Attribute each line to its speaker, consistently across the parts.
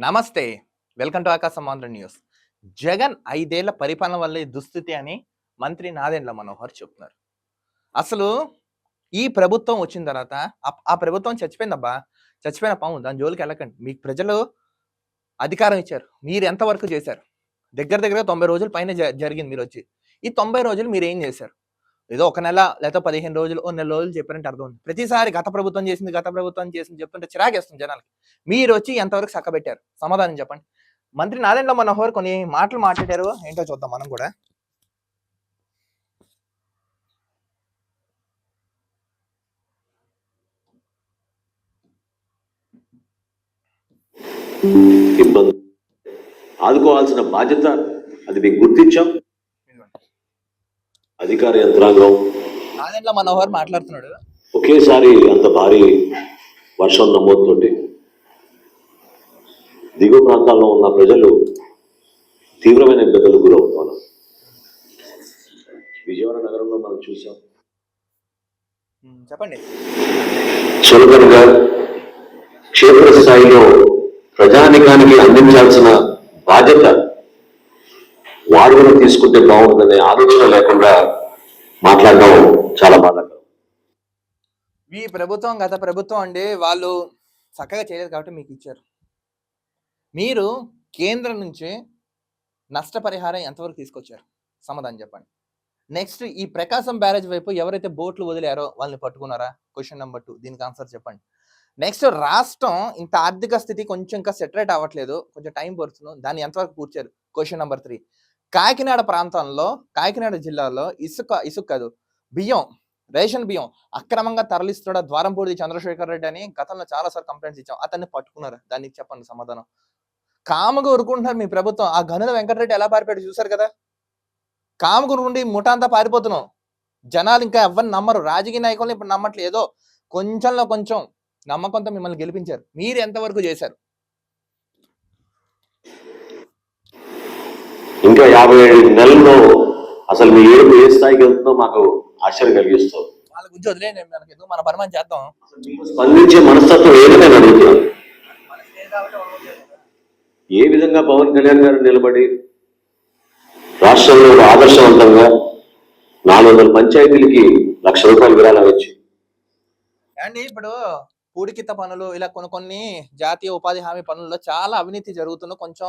Speaker 1: నమస్తే. Welcome to ఆకాశం Andhra news. Jagan ఐదేళ్ళ పరిపాలన వల్లే దుస్థితి అని మంత్రి నాదెండ్ల మనోహర్ చెప్తున్నారు. అసలు ఈ ప్రభుత్వం వచ్చిన తర్వాత ఆ- ప్రభుత్వం చచ్చిపోయిందబ్బా. చచ్చిపోయిన పాము దాని జోలికి వెళ్ళకండి. మీకు ప్రజలు అధికారం ఇచ్చారు. మీరు ఎంతవరకు చేశారు? దగ్గర దగ్గర తొంభై రోజుల పైన జ- జరిగింది మీరు వచ్చి ఈ తొంభై రోజులు మీరు ఏం చేశారు? ఏదో ఒక నెల లేకపోతే పదిహేను రోజులు ఓ నెల రోజులు చెప్పారంటే అర్థం ఉంది. ప్రతిసారి గత ప్రభుత్వం చేసింది గత ప్రభుత్వం చేసింది చెప్తుంటే చిరాకేస్తుంది జనాలకి. మీరు వచ్చి ఎంతవరకు చక్కబెట్టారు సమాధానం చెప్పండి. మంత్రి నాదెండ్ల మనోహర్ కొన్ని మాటలు మాట్లాడారు. ఏంటో చూద్దాం మనం కూడా.
Speaker 2: ఇబ్బంది. ఆదుకోవాల్సిన బాధ్యత అది మీకు గుర్తించాం. అధికార యంత్రాంగం.
Speaker 1: నాదెండ్ల మనోహర్ మాట్లాడుతున్నాడు.
Speaker 2: ఒకేసారి అంత భారీ వర్షం నమోదుతోటి దిగువ ప్రాంతాల్లో ఉన్న ప్రజలు తీవ్రమైన ఇబ్బందులకు గురవుతున్నారు. విజయవాడ నగరంలో మనం చూసాం.
Speaker 1: చెప్పండి.
Speaker 2: చులకనగా క్షేత్రస్థాయిలో ప్రజానికానికి అందించాల్సిన బాధ్యత వారు కూడా తీసుకుంటే బాగుంటుందనే ఆలోచన లేకుండా మాట్లాడడం చాలా బాధాకరం.
Speaker 1: ఈ ప్రభుత్వం గత ప్రభుత్వం అండి వాళ్ళు చక్కగా చేయలేదు కాబట్టి మీకు ఇచ్చారు. మీరు కేంద్రం నుంచి నష్టపరిహారం ఎంతవరకు తీసుకొచ్చారు? సమాధానం చెప్పండి. నెక్స్ట్ ఈ ప్రకాశం బ్యారేజ్ వైపు ఎవరైతే బోట్లు వదిలారో వాళ్ళని పట్టుకున్నారా? క్వశ్చన్ నెంబర్ టూ దీనికి ఆన్సర్ చెప్పండి. నెక్స్ట్ రాష్ట్రం ఇంత ఆర్థిక స్థితి కొంచెం ఇంకా సెటరేట్ అవ్వట్లేదు. కొంచెం టైం పడుతుంది. దాన్ని ఎంతవరకు కూర్చారు క్వశ్చన్ నెంబర్ త్రీ. కాకినాడ ప్రాంతంలో కాకినాడ జిల్లాలో ఇసుక ఇసుక కాదు బియ్యం రేషన్ బియ్యం అక్రమంగా తరలిస్తున్న ద్వారంపూడి చంద్రశేఖర్ రెడ్డి అని గతంలో చాలాసార్లు కంప్లైంట్స్ ఇచ్చాం. అతన్ని పట్టుకున్నారు? దానికి చెప్పండి సమాధానం. కామగా ఊరుకుంటున్నారు మీ ప్రభుత్వం. ఆ గనుల వెంకటరెడ్డి ఎలా పారిపోయాడు చూసారు కదా? కామగురు నుండి ముఠాంతా పారిపోతున్నాం. జనాలు ఇంకా ఎవరిని నమ్మరు. రాజకీయ నాయకులను ఇప్పుడు నమ్మట్లేదో. కొంచెంలో కొంచెం నమ్మకంతో మిమ్మల్ని గెలిపించారు. మీరు ఎంతవరకు చేశారు?
Speaker 2: ఇంకా యాభై ఏడు నెలల్లో అసలు మీ ఏడుపు ఏ స్థాయికి వెళ్తుందో మాకు ఆశ్చర్యం కలిగిస్తుంది.
Speaker 1: వాళ్ళ గురించి మనకి ఎందుకు మన పరమాన్ని చేద్దాం.
Speaker 2: స్పందించే మనస్తత్వం ఏదని నేను అడుగుతున్నాను ఏ విధంగా పవన్ కళ్యాణ్ గారు నిలబడి రాష్ట్రంలో ఆదర్శవంతంగా నాలుగు వందల పంచాయతీలకి లక్ష రూపాయలు విరాళం ఇచ్చి
Speaker 1: అండి ఇప్పుడు పూడికిత పనులు ఇలా కొన్ని కొన్ని జాతీయ ఉపాధి హామీ పనుల్లో చాలా అవినీతి జరుగుతున్న కొంచెం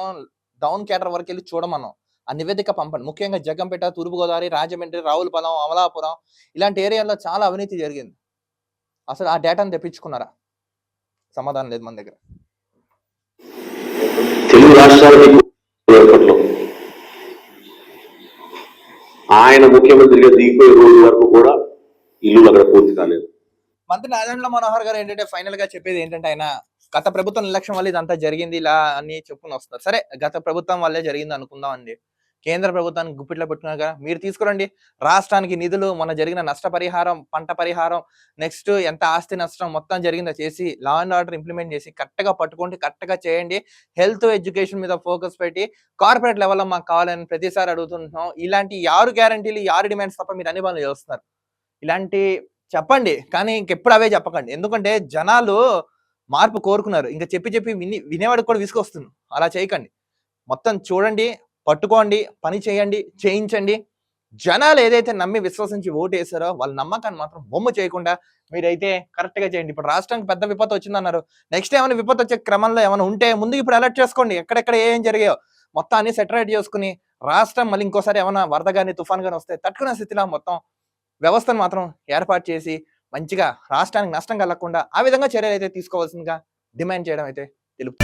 Speaker 1: డౌన్ కేటర్ వరకు వెళ్ళి చూడమన్నాం ఆ నివేదిక పంపండి. ముఖ్యంగా జగ్గంపేట తూర్పుగోదావరి రాజమండ్రి రావులపాలెం అమలాపురం ఇలాంటి ఏరియాలో చాలా అవినీతి జరిగింది. అసలు ఆ డేటాను తెప్పించుకున్నారా? సమాధానం లేదు మన దగ్గర.
Speaker 2: తెలుగు రాష్ట్రాలకి ఏర్పట్లో ఆయన ముఖ్యమంత్రిగా దిగిపోయే రోజు వరకు కూడా ఇల్లు అక్కడ పూర్తి కాలేదు.
Speaker 1: మంత్రి నారాయణ మనోహర్ గారు ఏంటంటే ఫైనల్గా చెప్పేది ఏంటంటే ఆయన గత ప్రభుత్వం నిర్లక్ష్యం వల్ల ఇదంతా జరిగింది ఇలా అని చెప్పుకుని వస్తారు సరే గత ప్రభుత్వం వల్లే జరిగింది అనుకుందాం అండి. కేంద్ర ప్రభుత్వానికి గుప్పిట్లో పెట్టుకున్నారు కదా మీరు తీసుకురండి. రాష్ట్రానికి నిధులు మొన్న జరిగిన నష్టపరిహారం పంట పరిహారం నెక్స్ట్ ఎంత ఆస్తి నష్టం మొత్తం జరిగిందో చేసి లా అండ్ ఆర్డర్ ఇంప్లిమెంట్ చేసి కరెక్ట్గా పట్టుకోండి కరెక్ట్గా చేయండి. హెల్త్ ఎడ్యుకేషన్ మీద ఫోకస్ పెట్టి కార్పొరేట్ లెవెల్లో మాకు కావాలని ప్రతిసారి అడుగుతుంటున్నాం. ఇలాంటి ఆరు గ్యారంటీలు ఆరు డిమాండ్స్ తప్ప మీరు అన్ని పనులు చేస్తున్నారు. ఇలాంటి చెప్పండి కానీ ఇంకెప్పుడు అవే చెప్పకండి. ఎందుకంటే జనాలు మార్పు కోరుకున్నారు. ఇంకా చెప్పి చెప్పి విని వినేవాడికి కూడా విసుకొస్తుంది అలా చేయకండి. మొత్తం చూడండి పట్టుకోండి పని చేయండి చేయించండి. జనాలు ఏదైతే నమ్మి విశ్వసించి ఓటు వేసారో వాళ్ళ నమ్మకాన్ని మాత్రం బొమ్మ చేయకుండా మీరైతే కరెక్ట్గా చేయండి. ఇప్పుడు రాష్ట్రానికి పెద్ద విపత్తు వచ్చిందన్నారు. నెక్స్ట్ ఏమైనా విపత్తు వచ్చే క్రమంలో ఏమైనా ఉంటే ముందు ఇప్పుడు అలర్ట్ చేసుకోండి. ఎక్కడెక్కడ ఏం జరిగాయో. మొత్తం అన్ని సెటరేట్ చేసుకుని రాష్ట్రం మళ్ళీ ఇంకోసారి ఏమైనా వరద కానీ తుఫాన్ కానీ వస్తే తట్టుకునే స్థితిలో మొత్తం వ్యవస్థను మాత్రం ఏర్పాటు చేసి మంచిగా రాష్ట్రానికి నష్టం కలగకుండా ఆ విధంగా చర్యలు అయితే తీసుకోవాల్సిందిగా డిమాండ్ చేయడం అయితే తెలుపు